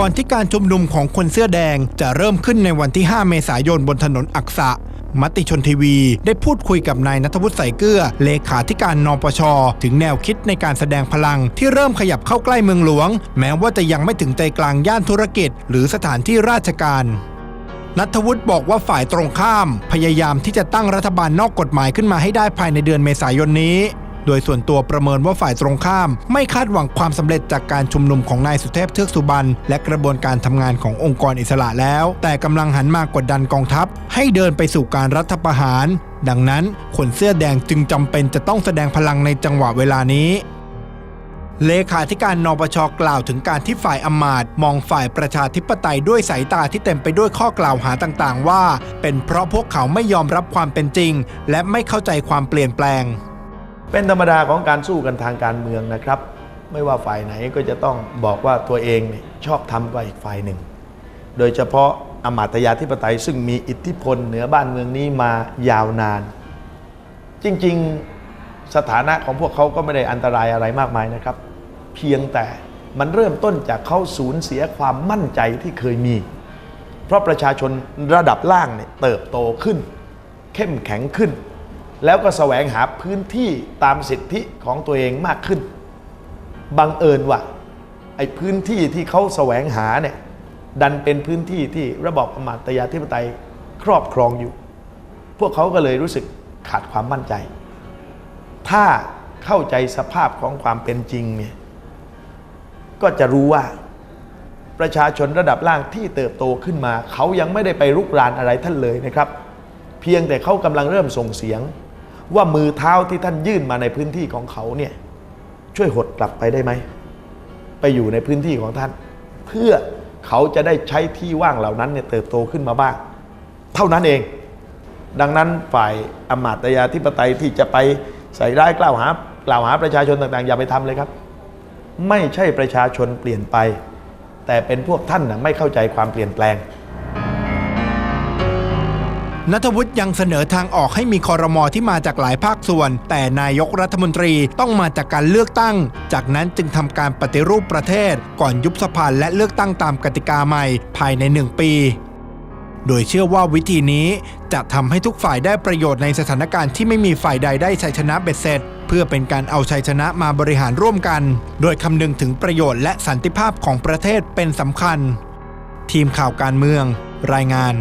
ก่อนที่การชุมนุมของคนเสื้อแดงจะเริ่มขึ้นในวันที่ 5 เมษายนบนถนนอักษะ มติชนทีวีได้พูดคุยกับนายนัทวุฒิใสเกลือ เลขาธิการนปช ถึงแนวคิดในการแสดงพลังที่เริ่มขยับเข้าใกล้เมืองหลวง แม้ว่าจะยังไม่ถึงใจกลางย่านธุรกิจ หรือสถานที่ราชการนัทวุฒิบอกว่าฝ่ายตรงข้าม พยายามที่จะตั้งรัฐบาลนอกกฎหมายขึ้นมาให้ได้ภายในเดือนเมษายนนี้ โดยส่วนตัวประเมินว่าฝ่ายตรงข้าม ไม่คาดหวังความสำเร็จจากการชุมนุมของนายสุเทพเทือกสุบรรณและกระบวนการทำงานขององค์กรอิสระแล้ว แต่กำลังหันมากดดันกองทัพ ให้เดินไปสู่การรัฐประหาร ดังนั้นคนเสื้อแดงจึงจำเป็นจะต้องแสดงพลังในจังหวะเวลานี้เลขาธิการนปชกล่าวถึงการที่ฝ่ายอมาตมองฝ่ายประชาธิปไตยด้วยสายตาที่เต็มไปด้วยข้อกล่าวหาต่างๆ ว่า เป็นเพราะพวกเขาไม่ยอมรับความเป็นจริง และไม่เข้าใจความเปลี่ยนแปลง เป็นธรรมดาของการสู้กันทางการเมืองนะครับ ไม่ว่าฝ่ายไหนก็จะต้องบอกว่าตัวเองเนี่ยชอบทำกว่าอีกฝ่ายหนึ่ง โดยเฉพาะอมาตยาธิปไตยซึ่งมีอิทธิพลเหนือบ้านเมืองนี้มายาวนาน จริงๆสถานะของพวกเขาก็ไม่ได้อันตรายอะไรมากมายนะครับ เพียงแต่มันเริ่มต้นจากเขาสูญเสียความมั่นใจที่เคยมี เพราะประชาชนระดับล่างเนี่ยเติบโตขึ้น เข้มแข็งขึ้น แล้วก็แสวงหาพื้นที่ตามสิทธิของตัวเองมากขึ้น บังเอิญว่าไอ้พื้นที่ที่เขาแสวงหาเนี่ยดันเป็นพื้นที่ที่ระบอบอมาตยาธิปไตยครอบครองอยู่ พวกเขาก็เลยรู้สึกขาดความมั่นใจ ถ้าเข้าใจสภาพของความเป็นจริงเนี่ยก็จะรู้ว่าประชาชนระดับล่างที่เติบโตขึ้นมา เขายังไม่ได้ไปรุกรานอะไรท่านเลยนะครับ เพียงแต่เขากำลังเริ่มส่งเสียง ว่ามือเท้าที่ท่านยื่นมาในพื้นที่ของเขาเนี่ยช่วยหดกลับไปได้ไหม ไปอยู่ในพื้นที่ของท่าน เพื่อเขาจะได้ใช้ที่ว่างเหล่านั้นเนี่ยเติบโตขึ้นมาบ้าง เท่านั้นเอง ดังนั้นฝ่ายอมาตยาธิปไตยที่จะไปใส่ร้ายกล่าวหากล่าวหาประชาชนต่างๆ อย่าไปทำเลยครับ ไม่ใช่ประชาชนเปลี่ยนไป แต่เป็นพวกท่านนะไม่เข้าใจความเปลี่ยนแปลง นัทวุฒิยังเสนอทางออกให้มีคอรมอที่มาจากหลายภาคส่วน แต่นายกรัฐมนตรีต้องมาจากการเลือกตั้ง จากนั้นจึงทำการปฏิรูปประเทศ ก่อนยุบสภาและเลือกตั้งตามกติกาใหม่ภายในหนึ่งปี โดยเชื่อว่าวิธีนี้จะทำให้ทุกฝ่ายได้ประโยชน์ในสถานการณ์ที่ไม่มีฝ่ายใดได้ชัยชนะเบ็ดเสร็จเพื่อเป็นการเอาชัยชนะมาบริหารร่วมกัน โดยคำนึงถึงประโยชน์และสันติภาพของประเทศเป็นสำคัญ ทีมข่าวการเมือง รายงาน